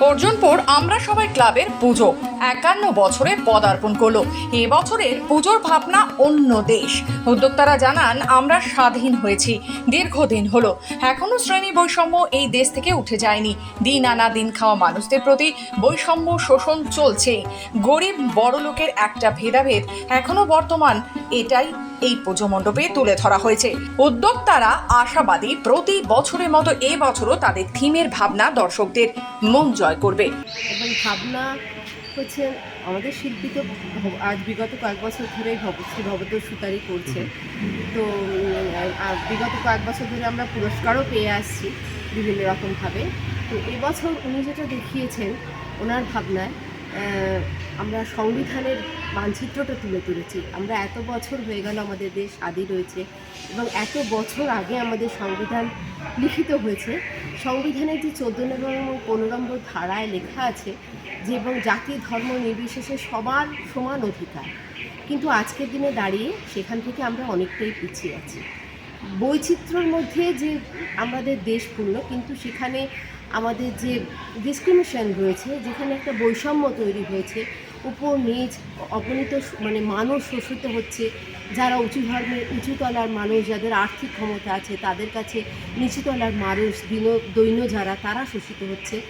অর্জুনপুর আমরা সবাই ক্লাবের পুজো। একান্ন বছরে পদার্পণ করল। এবছরের পুজোর ভাবনা অন্য দেশ। উদ্যোক্তারা জানান, আমরা স্বাধীন হয়েছি। দীর্ঘদিন হলো। এখনও শ্রেণি বৈষম্য এই দেশ থেকে উঠে যায়নি। দিন আনা দিন খাওয়া মানুষদের প্রতি বৈষম্য শোষণ চলছে। গরিব বড় লোকের একটা ভেদাভেদ এখনও বর্তমান এটাই এই পুজো মণ্ডপে তুলে ধরা হয়েছে। উদ্যোক্তারা আশাবাদী প্রতি বছরের মতো এবছরও তাদের থিমের ভাবনা দর্শকদের মন জয় করবে। ভাবনা হচ্ছে আমাদের শিল্পী তো আজ বিগত কয়েক বছর ভব, শ্রী ভবতোষ সুতারি করছে। তো বিগত কয়েক বছর ধরে আমরা পুরস্কারও পেয়ে আসছি বিভিন্ন রকমভাবে। তো এবছর উনি যেটা দেখিয়েছেন, ওনার ভাবনায় আমরা সংবিধানের মানচিত্রটা তুলে তুলেছি। আমরা এত বছর হয়ে গেল আমাদের দেশ স্বাধীন রয়েছে এবং এত বছর আগে আমাদের সংবিধান লিখিত হয়েছে। সংবিধানের যে চোদ্দ নম্বর এবং পনেরো নম্বর ধারায় লেখা আছে যে এবং জাতি, ধর্ম, নির্বিশেষে সবার সমান অধিকার। কিন্তু আজকের দিনে দাঁড়িয়ে সেখান থেকে আমরা অনেকটাই পিছিয়ে আছি। বৈচিত্র্যর মধ্যে যে আমাদের দেশ পূর্ণ, কিন্তু সেখানে আমাদের যে ডিসক্রিমিনেশন রয়েছে, যেখানে একটা বৈষম্য তৈরি হয়েছে, উপর নিচ অগণিত মানে মানুষ শোষিত হচ্ছে, যারা উঁচু ধর্মের, উঁচু তলার মানুষ, যাদের আর্থিক ক্ষমতা আছে, তাদের কাছে নিচু তলার মানুষ দিন দৈন্য যারা, তারা শোষিত হচ্ছে।